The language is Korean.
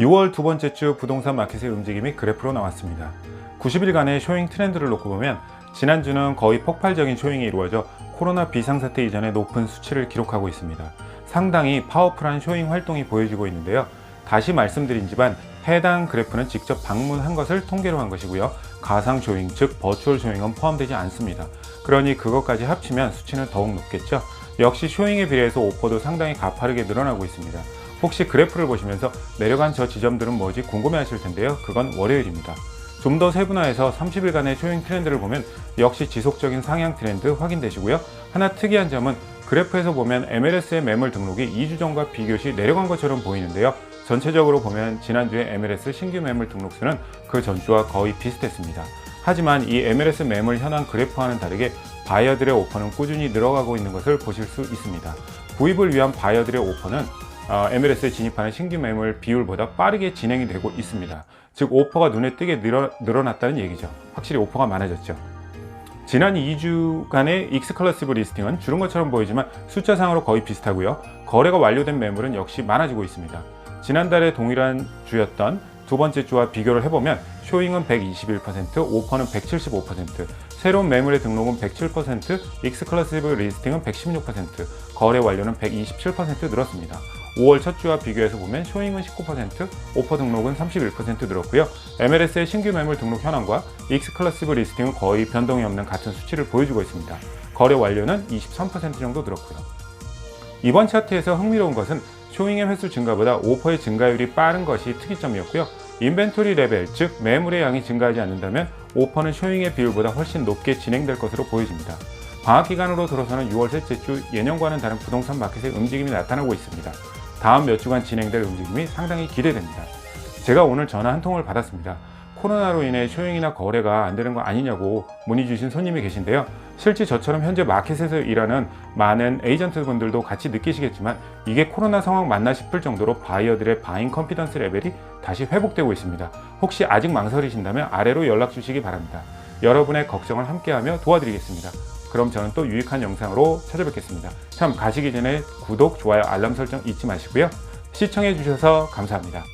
6월 두 번째 주 부동산 마켓의 움직임이 그래프로 나왔습니다. 90일간의 쇼잉 트렌드를 놓고 보면 지난주는 거의 폭발적인 쇼잉이 이루어져 코로나 비상사태 이전의 높은 수치를 기록하고 있습니다. 상당히 파워풀한 쇼잉 활동이 보여지고 있는데요. 다시 말씀드린지만 해당 그래프는 직접 방문한 것을 통계로 한 것이고요. 가상 쇼잉, 즉 버추얼 쇼잉은 포함되지 않습니다. 그러니 그것까지 합치면 수치는 더욱 높겠죠. 역시 쇼잉에 비례해서 오퍼도 상당히 가파르게 늘어나고 있습니다. 혹시 그래프를 보시면서 내려간 저 지점들은 뭐지 궁금해 하실 텐데요. 그건 월요일입니다. 좀 더 세분화해서 30일간의 쇼잉 트렌드를 보면 역시 지속적인 상향 트렌드 확인되시고요. 하나 특이한 점은 그래프에서 보면 MLS의 매물 등록이 2주 전과 비교 시 내려간 것처럼 보이는데요. 전체적으로 보면 지난주에 MLS 신규 매물 등록수는 그 전주와 거의 비슷했습니다. 하지만 이 MLS 매물 현황 그래프와는 다르게 바이어들의 오퍼는 꾸준히 늘어가고 있는 것을 보실 수 있습니다. 구입을 위한 바이어들의 오퍼는 어, MLS에 진입하는 신규 매물 비율보다 빠르게 진행이 되고 있습니다. 즉 오퍼가 눈에 띄게 늘어, 늘어났다는 얘기죠. 확실히 오퍼가 많아졌죠. 지난 2주간의 익스클러시브 리스팅은 줄은 것처럼 보이지만 숫자상으로 거의 비슷하고요. 거래가 완료된 매물은 역시 많아지고 있습니다. 지난달에 동일한 주였던 두 번째 주와 비교를 해보면 쇼잉은 121%, 오퍼는 175%, 새로운 매물의 등록은 107%, 익스클러시브 리스팅은 116%, 거래 완료는 127% 늘었습니다. 5월 첫 주와 비교해서 보면 쇼잉은 19%, 오퍼 등록은 31% 늘었고요. MLS의 신규 매물 등록 현황과 익스클러시브 리스팅은 거의 변동이 없는 같은 수치를 보여주고 있습니다. 거래 완료는 23% 정도 늘었고요. 이번 차트에서 흥미로운 것은 쇼잉의 횟수 증가보다 오퍼의 증가율이 빠른 것이 특이점이었고요. 인벤토리 레벨, 즉 매물의 양이 증가하지 않는다면 오퍼는 쇼잉의 비율보다 훨씬 높게 진행될 것으로 보여집니다. 방학 기간으로 들어서는 6월 셋째 주 예년과는 다른 부동산 마켓의 움직임이 나타나고 있습니다. 다음 몇 주간 진행될 움직임이 상당히 기대됩니다. 제가 오늘 전화 한 통을 받았습니다. 코로나로 인해 쇼잉이나 거래가 안 되는 거 아니냐고 문의 주신 손님이 계신데요. 실제 저처럼 현재 마켓에서 일하는 많은 에이전트 분들도 같이 느끼시겠지만 이게 코로나 상황 맞나 싶을 정도로 바이어들의 바잉 컨피던스 레벨이 다시 회복되고 있습니다. 혹시 아직 망설이신다면 아래로 연락 주시기 바랍니다. 여러분의 걱정을 함께하며 도와드리겠습니다. 그럼 저는 또 유익한 영상으로 찾아뵙겠습니다. 참 가시기 전에 구독, 좋아요, 알람 설정 잊지 마시고요. 시청해 주셔서 감사합니다.